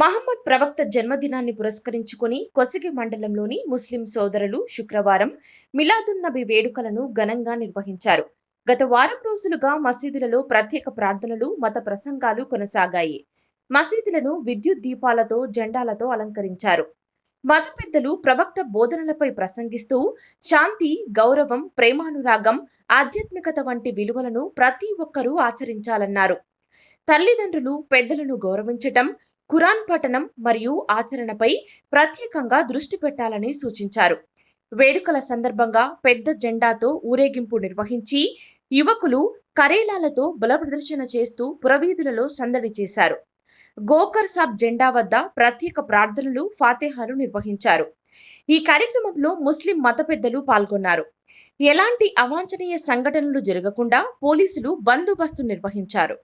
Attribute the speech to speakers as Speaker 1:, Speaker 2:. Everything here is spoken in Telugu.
Speaker 1: మహమ్మద్ ప్రవక్త జన్మదినాన్ని పురస్కరించుకొని కొసిగి మండలంలోని ముస్లిం సోదరులు శుక్రవారం మిలాదున్నబి వేడుకలను ఘనంగా నిర్వహించారు. గత వారం రోజులుగా మసీదులలో ప్రత్యేక ప్రార్థనలు మత ప్రసంగాలు కొనసాగాయి. మసీదులను విద్యుత్ దీపాలతో జెండాలతో అలంకరించారు. మత పెద్దలు ప్రవక్త బోధనలపై ప్రసంగిస్తూ శాంతి గౌరవం ప్రేమానురాగం ఆధ్యాత్మికత వంటి విలువలను ప్రతి ఒక్కరూ ఆచరించాలన్నారు. తల్లిదండ్రులు పెద్దలను గౌరవించటం ఖురాన్ పఠనం మరియు ఆచరణపై ప్రత్యేకంగా దృష్టి పెట్టాలని సూచించారు. వేడుకల సందర్భంగా పెద్ద జెండాతో ఊరేగింపు నిర్వహించి యువకులు కరేలాలతో బల ప్రదర్శన చేస్తూ పురవీధులలో సందడి చేశారు. గోకర్ సాబ్ జెండా వద్ద ప్రత్యేక ప్రార్థనలు ఫాతేహాలు నిర్వహించారు. ఈ కార్యక్రమంలో ముస్లిం మత పెద్దలు పాల్గొన్నారు. ఎలాంటి అవాంఛనీయ సంఘటనలు జరగకుండా పోలీసులు బందోబస్తు నిర్వహించారు.